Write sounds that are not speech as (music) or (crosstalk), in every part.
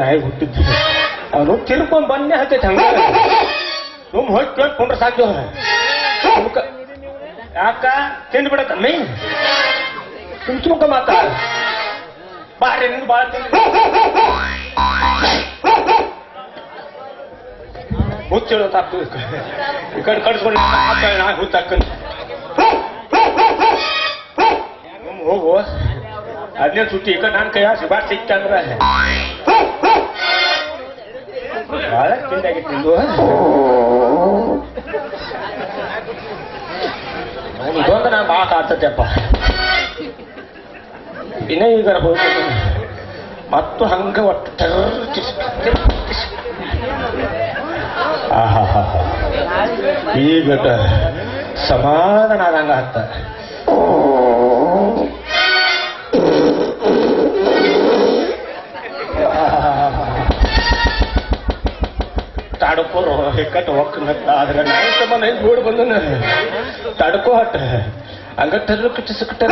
ನಾಯಿ ಹುಟ್ಟಿದ್ದೆ. ಅವನು ತಿರ್ಕೊಂಡ್ ಬನ್ನಿ ಹತ್ತೈತೆ ಹಂಗ ಸುಮ್ ಹೋಗಿ ಕೇಳ್ಕೊಂಡ್ರೆ ಸಾಧ್ಯ ಯಾಕ? ತಿಂದು ಬಿಡತ್ತ ಮೈ? ಸುಮ್ ಸುಮ್ಕ ಮಾತ ಬಾರಿ ನಿಂದು ಬಾಳ ಹುಚ್ಚೇಳು ತಾಕು ಈ ಕಡೆ ಕಡ್ಸ್ಕೊಂಡು ನಾ ಹುತ್ತಾಕನ್ ಹೋಗು. ಅದನ್ನೇ ಸುತ್ತಿ ಈಗ ನಾನು ಕೈ ಸಿಬಾರ್ ಸಿಕ್ತ ಅಂದ್ರೆ ಭಾಳ ತಿಂದಾಗಿತ್ತು ನಿಂದು ಇದೊಂದು ನಾನು ಭಾಳ ಕಾಡ್ತೈತೆಪ್ಪ ಇನ್ನ ಈಗ ಮತ್ತು ಹಂಗ ಒಟ್ಟು. ಈಗ ಸಮಾಧಾನ ಆದಂಗ ಹತ್ತ ತಡ್ಕೋರು ಹೆಕ್ಕಟ್ಟು ಆದ್ರೆ ನಾನು ತಮ್ಮ ಹೆಂಗ್ ನೋಡಿ ಬಂದನ ತಡ್ಕೋ ಹಟ್ಟ ಹಂಗ ಟರ್ರು ಕಿಟ್ಟಿಸ್ಕಿಟ್ಟ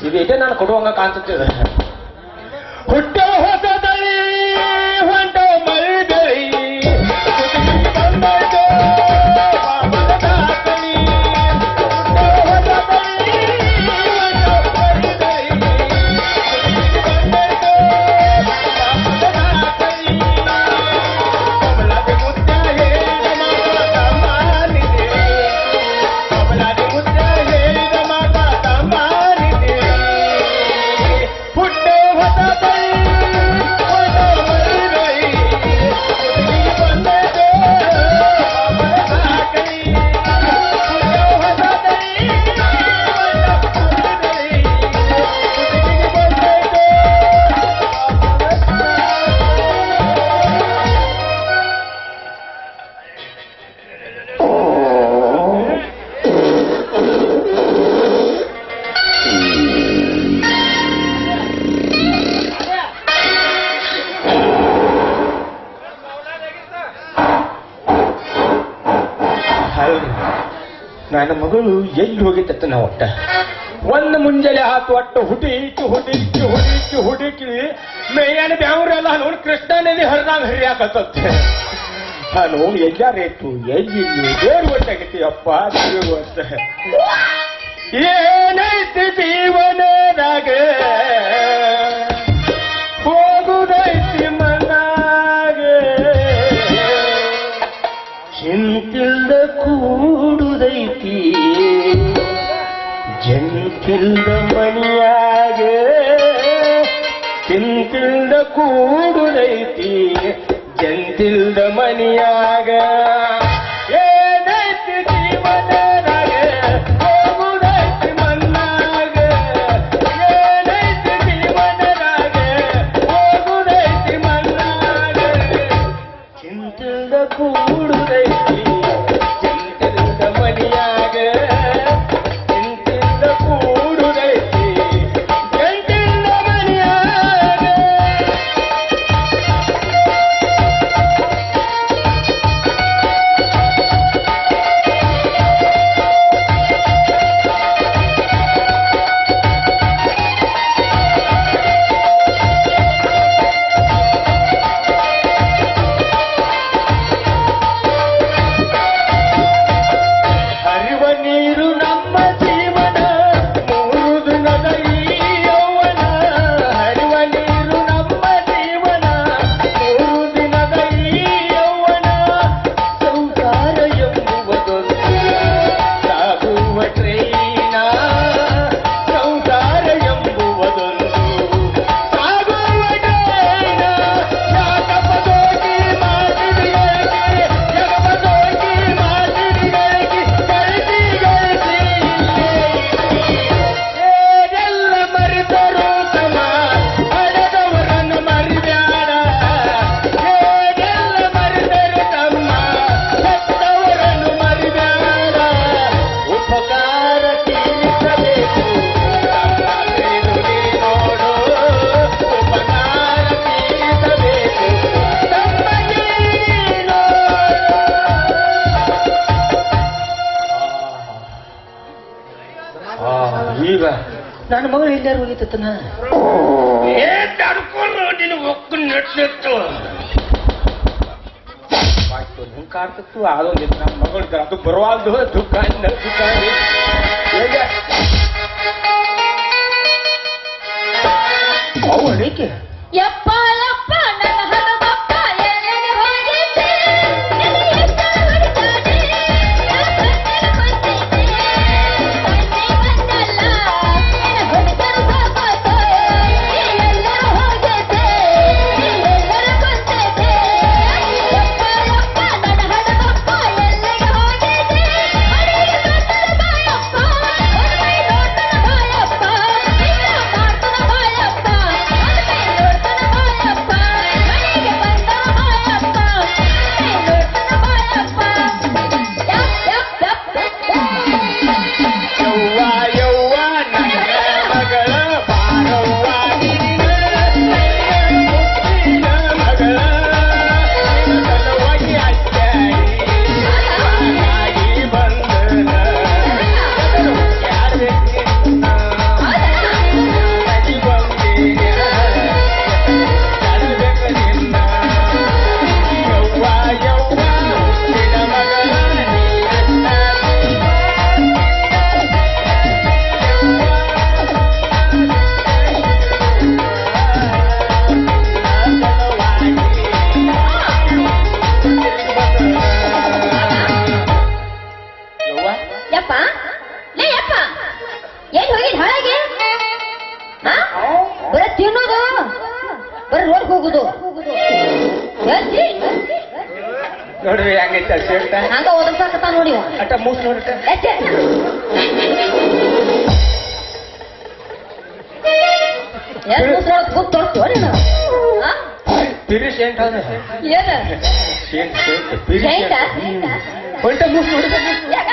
ಇದು ಇದೇ ನಾನು ಕೊಡುವಂಗ ಕಾಣ್ತದೆ ನನ್ನ ಮಗಳು ಎಲ್ಲಿ ಹೋಗಿತ್ತ ನಾವು ಒಟ್ಟ? ಒಂದು ಮುಂಜಾನೆ ಹಾತು ಒಟ್ಟು ಹುಡಿಕಿ ಹುಡಿಕ್ಕಿ ಹುಡಿಕಿ ಹುಡುಕಿ ಮೇಯನ ಬ್ಯಾವ್ರೆಲ್ಲ ನೋಡಿ ಕೃಷ್ಣ ನದಿ ಹರಿದಾಗ ಹರಿಯಾಕತ್ತೆ ನಾನು ಎಲ್ಲಾರೇತು ಎಲ್ಲಿ ದೇವ್ರು ಒಟ್ಟಾಗಿತ್ತು ಅಪ್ಪ, ದೇವ್ರು ಅಂತ ಏನೈತಿ ಜೀವನದಾಗ? ಜಂತಿಲ್ದ ಮಣಿಯಾಗ ತಿಂತಿಲ್ದ ಕೂಡುದೈತಿ ಜಂತಿಲ್ದ ಮಣಿಯಾಗ ನನ್ನ ಮಗಳು ಎಲ್ಲಾರು ಹೋಗಿತ್ತನ ಏ ತಡ್ಕೊಂಡು ನಿನ್ನ ಒಕ್ಕ ನೆಟ್ಲಿತ್ತು ಹಿಂಗೆ ಕಾಡ್ತಿತ್ತು ಅದೊಂದು ನಮ್ಮ ಮಗಳು ಅದು ಬರುವಾಗ್ದು ದುಃಖ ಅವು ಅಡಿಕೆ ಯಪ್ಪ ಮುಸ್ರಾಳ್ ಕೂತ್ ನೀನು? ಏನ? ಹೊಂಟ ಮೂಸ್ ಯಾಕ?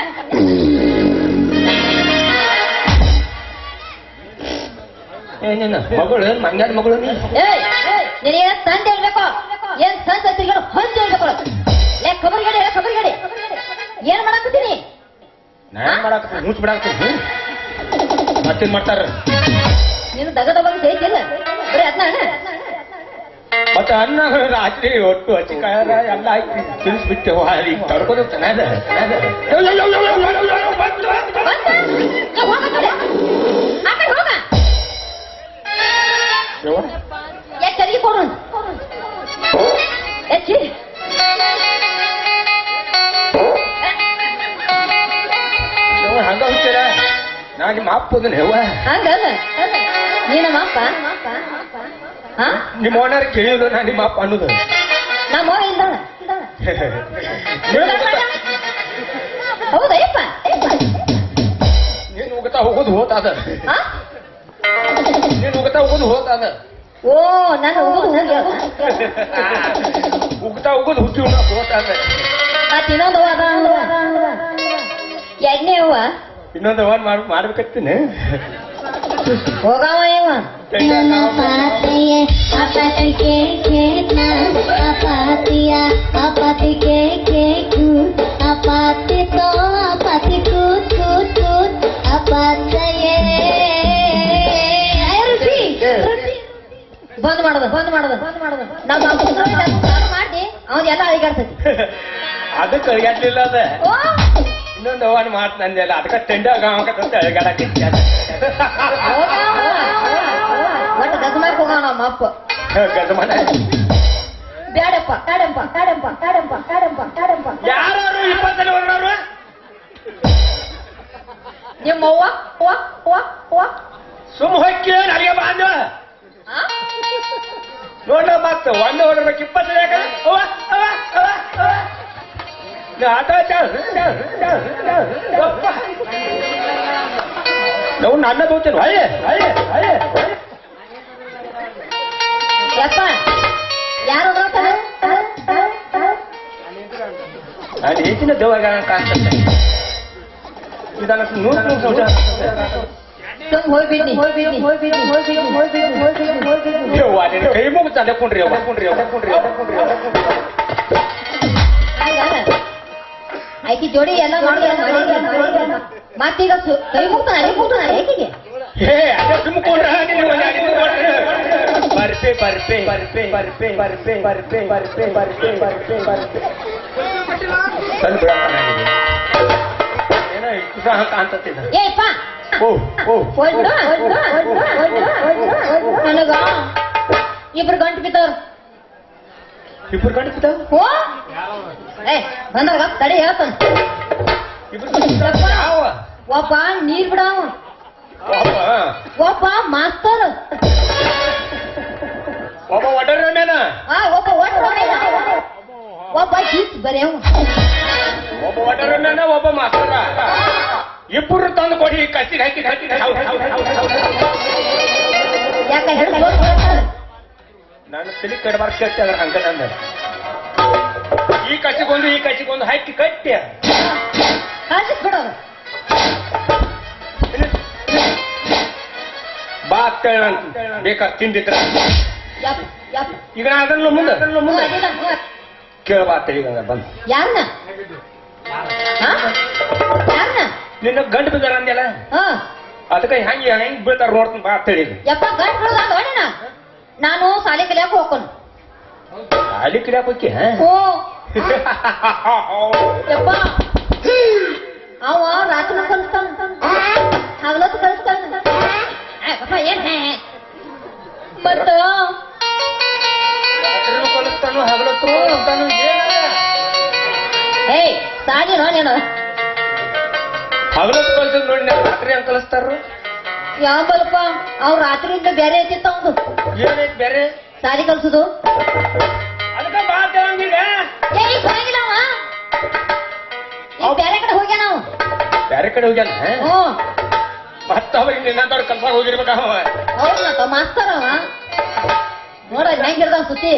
ಏ ಮಗಳು ಮಂಗಾನ ಮಗಳು ನೀ? ಏಯ್, ನಿನಗೆ ಸಂಜೆ ಹೇಳ್ಬೇಕು? ಏನ್ ಸಂಜೆ ತಿರ್ಗಾಡು ಹೊಂಚ್ ಹೇಳ್ಬೇಕು ಲೇ ಖಬರ್ ಗಡಿ ಗಡಿ ಏನ್ ಮಾಡಾಕತ್ತೀನಿ? ನಾನ್ ಮಾಡಾಕ ಬಿಡಾಕ ಮತ್ತೇನ್ ಮಾಡ್ತಾರ ನೀನು ದಗದ ಬರೀ ಅದನ್ನ ಮತ್ತ ಅನ್ನ ರಾತ್ರಿ ಒಟ್ಟು ಹಚ್ಚಿಕಾಯರ ಎಲ್ಲ ಹಾಕಿ ತಿನ್ಸ್ಬಿಟ್ಟೆವು ಅಲ್ಲಿ ಚೆನ್ನಾಗ ಹೋಗ ಯಾಕೆ ಕೊಡು ಹುಚ್ಚಾರ? ನಾ ನಿಮ್ಮ ಅಪ್ಪದನ್ ಹೆವ್ವ ಹಂಗಲ್ಲ ನೀ ಹಾ ನಿಮ್ಮ ಓನರ್ ಕೇಳಿದ್ರು ನಾ ನಿಮ್ಮ ಅಪ್ಪ ಅನ್ನೋದು. ನಮ್ಮ ಇದ್ದಾಳ ಹೌದಾ ಯಪ್ಪ ನೀನು ಉಗತಾ ಹೋಗೋದು ಹೋತಾದ. ಹಾ ನೀನು ಉಗತಾ ಹೋಗೋದು ಹೋತಾದ. ಓ ನಾನು ಹೋಗುದು ಹೋಗಿ ಉಗ್ತಾ ಹೋಗೋದು ಹುಚ್ಚು ಹೋತಾದ. ಆ ಇನ್ನೊಂದು ಅದ ಎಣ್ಣೆ ಇನ್ನೊಂದು ಮಾಡ್ ಮಾಡ್ಬೇಕತ್ತೀನಿ. ಹೋಗವ ಇವ ನನ್ನ ಪಾತೆಯೇ ಅಪಾತಿಗೆ ಕೇಕ ಅಪಾತಿಯ ಅಪಾತಿಗೆ ಕೇಕು ಅಪಾತಿತೋ ಅಪಾತಿ ಕೂತ್ ಕೂತ್ ಕೂತ್ ಅಪಾತಯೇ ರುಚಿ ಬಂದ್ ಮಾಡೋದು ಬಂದ್ ಮಾಡೋದು ಬಂದ್ ಮಾಡೋದು ನಮ್ಮ ಅಪ್ಪ ಚಾಲು ಮಾಡಿ ಅವನ್ ಎಲ್ಲ ಅಳಿಗಾಡ್ತೈತಿ ಅದಕ್ಕೆ ಅಳಿಗಾಡ್ಲಿಲ್ಲ ಅದ ಓ ಇನ್ನೊಂದು ಅವನ್ ಮಾತು ನಂದೆಲ್ಲ ಅದಕ್ಕೆ ಟೆಂಡಾಗ ಅವಕಂತ ಅಳಿಗಾಡಕ್ಕೆ ಒಟ್ಟು ಗಜಮಾಕ್ ಹೋಗವ ನಮ್ಮ ಅಪ್ಪ ಗಜಮನ ಬ್ಯಾಡಪ್ಪ ಕಾಡಂಪ ಕಾಡಂಪ ಕಾಡಂಪ ಕಾಡಂಪ ಕಾಡಂಪ ಯಾರು ಇಪ್ಪತ್ತಲ್ಲಿ ಹೊರಡೋರು ನಿಮ್ಮ ಅವ್ವ ಅವ್ವ ಅವ್ವ ಅವ್ವ ಸುಮ್ ಹೊಕ್ಕಿ ನನಗೆ ಬಾಂಧವ ಆ? ನೋಡ ಮತ್ತ ಒಂದ್ ಹೊಡ್ಬೇಕು ಇಪ್ಪತ್ತು ಯಾಕ ಅವ್ವ, ಅವ್ವ, ಅವ್ವ, ಅವ್ವ. ನಾ ಆಟ ಆಡ್ತಾಳ್, ಆಡ್ತಾಳ್, ಆಡ್ತಾಳ್, ಆಡ್ತಾಳ್. ಯಪ್ಪ. ನಾವು ನನ್ನ ತೋತೇನೆ ಅಯ್ಯೇ ಅಯ್ಯೇ ಅಯ್ಯೇ ಯಪ್ಪ ಯಾರು ಹೋಗ್ತಾರ ನಾನು ಹೆಚ್ಚಿನ ದೇವಾಗ ಕಾಣ್ತದೆ ಇದನ್ನ ನೂರು ನೂರು ಕೈ ಮುಗಿತ ಅಲ್ಲಕೊಂಡ್ರಿ ಅವ್ವ ಕೊಂಡ್ರಿ ಅವ್ವ ಕೊಂಡ್ರಿ ಅವ್ವ ಕೊಂಡ್ರಿ ಅವ್ವ ಹಂಗಲ್ಲ ಆಕಿ ಜೋಡಿ ಎಲ್ಲ ಮಾಡಿ ಮತ್ತೀಗ ಸು- ಕೈ ಮುಗ್ತಾನ ಅಡಿ ಮುಗ್ತಾನ ಏಕಿಗೆ ಏ ಅದೇ ಅಡಿಗೆ ಕೊಟ್ರೆ ಬರ್ಪೆ ಬರ್ಪೆ ಬರ್ಪೆ ಬರ್ಪೆ ಬರ್ಪೆ ಬರ್ಪೆ ಬರ್ಪೆ ಬರ್ಪೆ ಬರ್ಪೆ ಬರ್ಪೆ. ಬಿಡಪ್ಪ ಏನೋ ಉತ್ಸಾಹ ಏಪ್ಪ ಓ ಓ ಹೋಗ್ಬಿಡು ನನಗ? ಇಬ್ರು ಗಂಟು ಬಿದ್ದವ್ರು. ಇಬ್ರು ಗಂಡ ಓ? ಏ ಬಂದಾಗ ತಡಿ ಹೇಳ್ತಾನೆ. ಇಬ್ರು ಒಬ್ಬ ನೀರ್ ಬಿಡವ. ಒಬ್ಬ ಮಾಸ್ತರ್. ಒಬ್ಬ ಒಡರನೇನ? ಆ ಒಬ್ಬ ಒಟ್ಟು ಒಬ್ಬ ಗೀತ್ ಬರೆಯವ. ಒಬ್ಬ ಒಡರನೇನ ಒಬ್ಬ ಮಾಸ್ತರ? ಇಬ್ಬರು ತಂದು ಕೊಡಿ ಕಸಿಗೆ ಹಾಕಿ ಹಾಕಿ ಯಾಕ ಹೇಳ ನಾನು ಕಡಬಾರ್ದು ಕಟ್ಟಿ ಅದ್ರ ಹಂಗ ನಂದ. ಈ ಕಸಿಗೊಂದು ಈ ಕಸಿಗೊಂದು ಹಾಕಿ ಕಟ್ಟಿ. ಕಾಸಿಸ್ ಬಿಡೋದು ಅತ್ತೇಳ ಬೇಕಾ ತಿಂದಿಟ್ಟ ಈಗ ನಾ ಅದನ್ನು ಮುಂದೆ. ಅದನ್ನು ಮುಂದೆ. ಕೇಳಬಾತ ಈಗ ಬಂದು. ನಿನ್ನ ಗಂಡು ಬಿದ್ದಾರ ಅಂದೆಲ್ಲ ಅದಕ್ಕೆ ಹೆಂಗೆ ಹೆಂಗ್ ಬೀಳ್ತಾರ ನೋಡ್ತೀನಿ ಬಾ ಅಂತೇಳಿ ಯಪ್ಪ ನಾನು ಸಾಲಿ ಕಲಿಯಾಕ ಹೋಗ್ಕೊನು ಸಾಲಿ ಕಲಿಯಾಕ ಹೋಗಿ (laughs) ಯಪ್ಪ. ನೀನು ನೋಡಿ ನಾನು ರಾತ್ರಿ ಹೆಂಗ್ ಕಲಿಸ್ತಾರ ಯಾವ ಬಲ್ಪ ಅವ್ ರಾತ್ರಿಯಿಂದ ಬೇರೆ ಐತಿತ್ತ ಅವಂದು ಏನೈತ್ ಬೇರೆ? ಸಾಲಿ ಕಲ್ಸುದು. ಅದಕ್ಕೆ ಬಾ ಅಂತೇಳಂಗೀಗ ಏ ಈಗ ಬರಂಗಿಲ್ಲ ಅವ. ಈಗ ಬೇರೆ ಕಡೆ ಹೋಗ್ಯಾನ ನಾವು ಬೇರೆ ಕಡೆ ಹೋಗ್ಯಾನ? ಹ್ಞೂ. ಮತ್ತ ಅವ ಹೋಗಿರ್ಬೇಕ ಅವ. ಹೌದ್ ಮತ್ತ ಮಾಸ್ತರ್ ಅವ. ನೋಡ ಹೆಂಗ್ ಹಿಡ್ದ ಸುತ್ತಿ?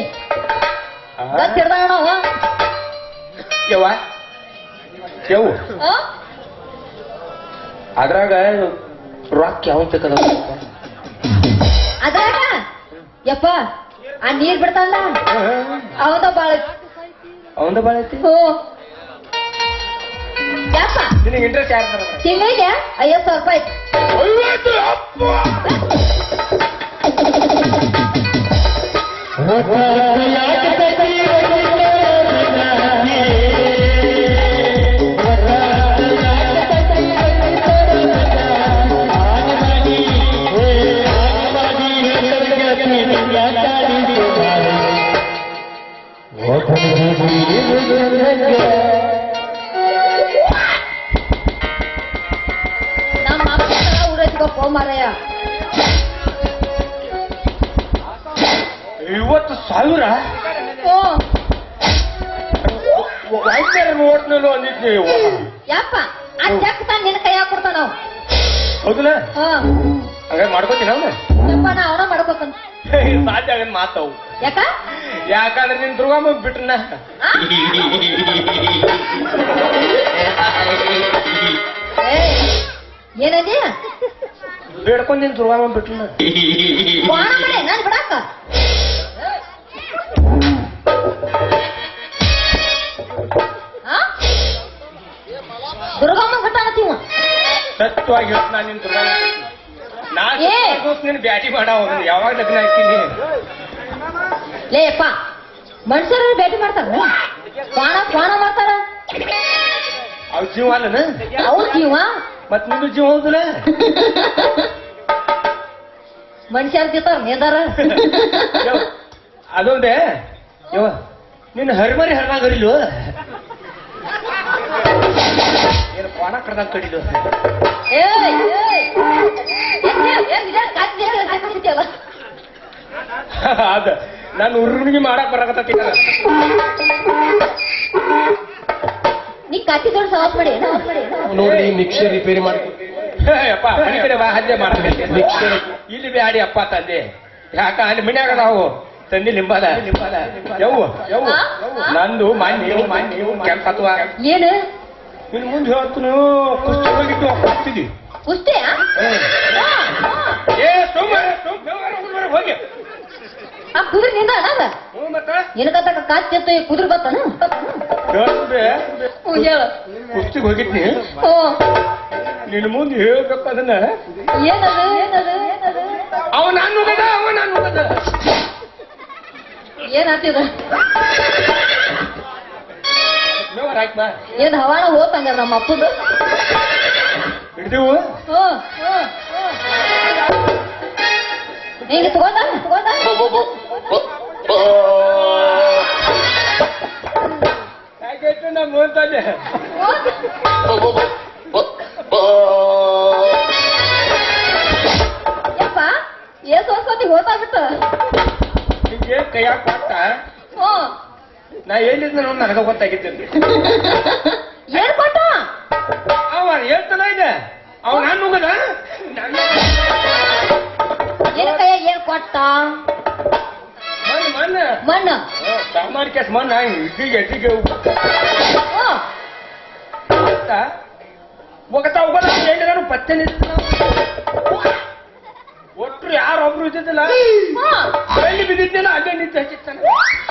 ಗತ್ ಹಿಡ್ದ ಅವ. ಯವ್ವ ಆ? ಅದ್ರಾಗ ರೊಕ್ಕ ಯಾವ ಬೇಕದ ಅದ್ರಾಗ? ಯಪ್ಪ ಆ ನೀರ್ ಬಿಡ್ತಾನಲ್ಲ? ಅವಂದ ಬಾಳ ಅವಂದ ಬಾಳ ಐತಿ? ಹ್ಞೂ ಯಪ್ಪ. ನಿನಗೆ ಇಂಟ್ರೆಸ್ಟ್ ಯಾರ ತಿಂಗಳಿಗೆ ಐವತ್ತು ಸಾವಿರ ರೂಪಾಯಿ ಐತಿ. ಮಾರಾಯ. ಐವತ್ತು ಸಾವಿರ? ಹ್ಞೂ ವೈದ್ಯರ ನೋಡ್ನಲ್ಲೋ ಅಂದಿದ್ದೆ. ಯಪ್ಪ ಆ ಚೆಕ್ ತಾನ್ ನಿನ್ನ ಕೈಯಾಗ ಕೊಡ್ತಾನ ನಾವು. ಹೌದಲ್ಲ? ಹಾ. ಹಂಗಾರೆ ಮಾಡ್ಕೋತೀನಿ ಅವನ? ಯಪ್ಪ ನಾ ಅವನ ಮಾಡ್ಬೇಕಂತ ಸಾಧ್ಯ ಆಗನ್ ಮಾತವು ಯಾಕ? ಯಾಕಂದ್ರೆ ನಿನ್ ದುರ್ಗಮ್ಮ ಬಿಟ್ರನ? ಆ? (laughs) ಬೇಡ್ಕೊಂಡಿನ ದುರ್ಗಾಮ ಬಿಟ್ಟು ನಾನು. ಬಿಡಾಕ ದುರ್ಗಮ್ಮ ಕಟ್ಟಾಣತ್ತೀವ ಸತ್ಯವಾಗಿ ಹೇಳ್ತ ನಾನು ನಿನ್ ದುರ್ಗಮ್ಮ ನಾನು ಬ್ಯಾಟಿ ಮಾಡವ ಯಾವಾಗ ಲಗ್ನ ಆಯ್ತೀನಿ ಲೇಪ ಮನುಷ್ಯರ ಭೇಟಿ ಮಾಡ್ತಾರ? ಪಾಣ ಪಾಣ ಮಾಡ್ತಾರ? ಅವ್ರ ಜೀವ ಅಲ್ಲನ? ಅವ್ರ ಜೀವ. ಮತ್ ನಿನ್ನ ಜೀವ ಹೋದ್ರೆ ಮನುಷ್ಯರ್ ತಿಂತಾರ ನೇದಾರ ಅದೊಂದೇ. ಯವ ನಿನ್ನ ಹರಿಮರಿ ಹರಿಮಾಗರಿಲು ಏನು ಕೋಣ ಕಡ್ದಾಗ ಕಡಿಲು? ಅದ ನಾನು ಉರ್ರುಗಿ ಮಾಡಕ್ ಬರಕತ್ತೀನಿ ನೀ ಕಾಚಿ ದೊಡ್ಡ ಸವಾಸ್ ಮಾಡಿ? ನೋಡಿ ಮಿಕ್ಸರ್ ರಿಪೇರಿ ಮಾಡಿ. ಅಪ್ಪ ಮನೆ ಕಡೆ ಬಾ ಹದ್ದೆ ಮಾಡಕ್ಕೆ ಇಲ್ಲಿ ಬ್ಯಾಡಿ ಅಪ್ಪ ತಂದೆ. ಯಾಕ ಅಲ್ಲಿ ಮನ್ಯಾಗ ನಾವು? ತಂದಿ ನಿಂಬದ ಯವ್ವ ಯವ್ವ. ನಂದು ಮಾನ್ಯ ಮಾನ್ಯ ಕೆಲ್ಸ ಅಥವಾ ಏನು? ಇನ್ನು ಮುಂದೆ ಹೇಳ್ತೀನಿ ಕುಸ್ತಿ ಹೋಗಿಟ್ಟು ಹೋಗ್ತಿದ್ವಿ ಕುಸ್ತಿ ಆ? ಆ, ಆ. ಏ ಸೋಮವಾರ ಸೋಮವಾರ ಹೋಗಿ. ಆ ಕುದುರೆ ನಿಂದ ಅದ ಏನಕ್ಕ ಮತ್ತ? ಏನಕತ್ತ ಕಾಚ್ ತಿಂತ ಕುದುರೆ ಬತ್ತಾನ? ಹೇಳ್ದೆ ಹ್ಞೂ ಹೇಳು ಕುಸ್ತಿಗೆ ಹೋಗಿದ್ನಿ. ಹ್ಞೂ ನಿನ್ನ ಮುಂದೆ ಹೇಳ್ಬೇಕು ಅದನ್ನ. ಏನದು? ಏನದು? ಏನದು ಅವ ನಾನು ಅವ ನಾನು ನುಗದ ಏನ್ ಹವಾನ ಹೋತಂಗ ನಮ್ಮ ಅಪ್ಪದು? ಹಿಡ್ದೀವು? ಹಿಂಗೆ ತಗೋದ ತಗೋದ ಯಾಕೆ ನಾ ಮೂವತ್ತಲ್ಲಿ ಯಪ್ಪ ಹೋತಾಗ್ಬಿಟ್ಟ ಹಿಂಗೆ ಕೈಯಾಗ ಕೊಟ್ಟ ನಾ ಎಲ್ಲಿದ್ದ ನೋಡಿ ನನಗ ಗೊತ್ತಾಗಿದ್ದೇನೆ ಏನ್ ಕೊಟ್ಟ ಅವ ಹೇಳ್ತಾನ ಇದೆ ಅವ ನಾನು ನನ್ನ ಏನ್ ಕೈಯಾಗ ಏನ್ ಕೊಟ್ಟ ಮಣ್ಣು. ಮಣ್ಣು. ಸಾಮಾನ್ಯ ಕೇಸ್ ಮಣ್ಣು. ಹ್ಮ್ ಹೋಗತ್ತಾ ಹೋಗೋದ ಹೇಳಿ ನಾನು ಪತ್ತೆ ನಿಂತ ಒಟ್ರು ಯಾರೊಬ್ರು ಇದ್ದಿದ್ದಿಲ್ಲ? ಎಲ್ಲಿ ಬಿದ್ದಿದ್ದಿಲ್ಲ ಅಲ್ಲೇ ನಿಂತು ಹಚ್ಚಿತ್ತಾನ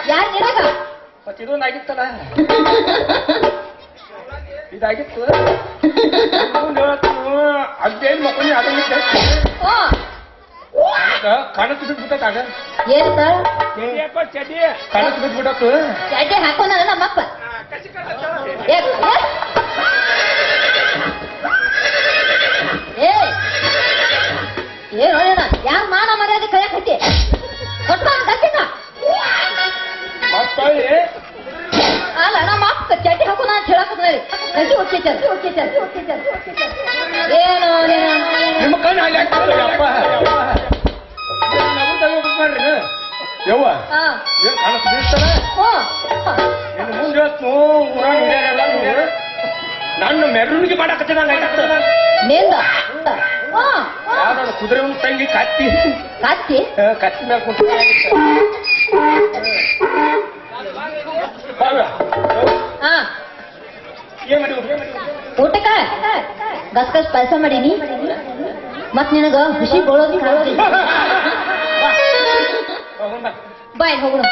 ಯಾರು ಮತ್ತೆ ಇದೊಂದು ಆಗಿತ್ತಲ್ಲ ಇದಾಗಿತ್ತು (laughs) ಅದೇನ್ ಮಕ್ಕಳು ಅದನ್ನ ಹ್ಮ್ ಕಣತ್ ಬಿಟ್ಬಿಟ್ಟಾಗ ಏನ್ ಚಡಿ ಕಣತ್ ಬಿಟ್ಬಿಟ್ಟತ್ತು ಚಡ್ಡಿ ಹಾಕೋನಲ್ಲ ನಮ್ಮಪ್ಪ. ನನ್ನ ಮೆರವಣಿಗೆ ಮಾಡಕತ್ತಿದಂಗ ಆಗಿತ್ತು ನಿಂದ ಹ್ಞೂ ಯಾವ್ದಾದ್ರು ಕುದುರೆ ಒಂದು ತಂಗಿ ಕತ್ತಿ? ಕತ್ತಿ? ಆ, ಕತ್ತಿ ಮೇಲೆ ಕುಂತ ಹಾ. ಏನ್ ಮಾಡಿ ಊಟಕ್ಕ? ಗಸ್ ಪಾಯಸ ಮಾಡೀನಿ. ಮತ್ ನಿನಗ ಖುಷಿ ಬೀಳೋದು ಕಾಣೋದಿಲ್ಲ. ಬಾಯ್ ಹೋಗೋಣ.